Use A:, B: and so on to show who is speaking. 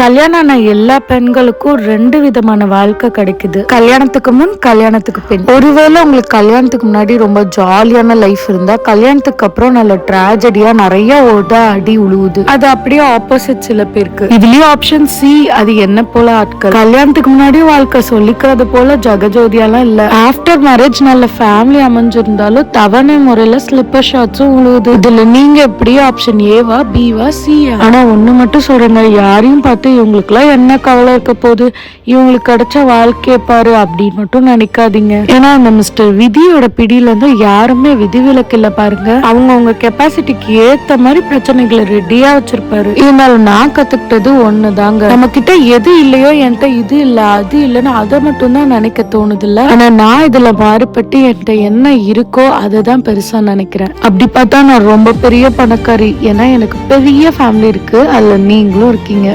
A: கல்யாணம் ஆன எல்லா பெண்களுக்கும் ரெண்டு விதமான வாழ்க்கை கிடைக்குது. கல்யாணத்துக்கு முன் கல்யாணத்துக்கு பின். ஒருவேளை உங்களுக்கு கல்யாணத்துக்கு முன்னாடி ரொம்ப ஜாலியான லைஃப் இருந்தா கல்யாணத்துக்கு அப்புறம் நல்ல டிராஜடியா நிறைய ஓட அடி உழுவுது. அது அப்படியே ஆப்போசிட் சில பேருக்கு. இதுலயும் ஆப்ஷன் சி அது என்ன போல ஆட்கள்? கல்யாணத்துக்கு முன்னாடி வாழ்க்கை சொல்லிக்கிறது போல ஜெகஜோதியாலாம் இல்ல. ஆஃப்டர் மேரேஜ் நல்ல ஃபேமிலி அமைஞ்சிருந்தாலும் தவணை முறையில ஸ்லிப்பர் ஷாட்ஸும் உழுவுது. இதுல நீங்க எப்படி ஆப்ஷன் ஏவா பிவா சியா ஆனா ஒண்ணு மட்டும் சொல்றேங்க யாரையும் பார்த்து இவங்களுக்குலாம் என்ன கவலை இருக்க போகுது? இவங்களுக்கு கிடைச்ச வாழ்க்கையை பாரு அப்படின்னு மட்டும் நினைக்காதீங்க. ஏன்னா அந்த மிஸ்டர் விதியோட பிடியில இருந்து யாருமே விதிவிலக்கு இல்ல பாருங்க. அவங்க அவங்க கெப்பாசிட்டிக்கு ஏத்த மாதிரி பிரச்சனைகளை ரெடியா வச்சிருப்பாரு. இருந்தாலும் நான் கத்துக்கிட்டது ஒண்ணுதாங்க. நம்ம கிட்ட எது இல்லையோ என்கிட்ட இது இல்ல அது இல்லைன்னு அதை மட்டும் தான் நினைக்க தோணுது இல்ல ஆனா நான் இதுல மாறுபட்டு என்கிட்ட என்ன இருக்கோ அதை தான் பெருசா நினைக்கிறேன். அப்படி பார்த்தா நான் ரொம்ப பெரிய பணக்காரி. ஏன்னா எனக்கு பெரிய ஃபேமிலி இருக்கு. அதுல நீங்களும் இருக்கீங்க.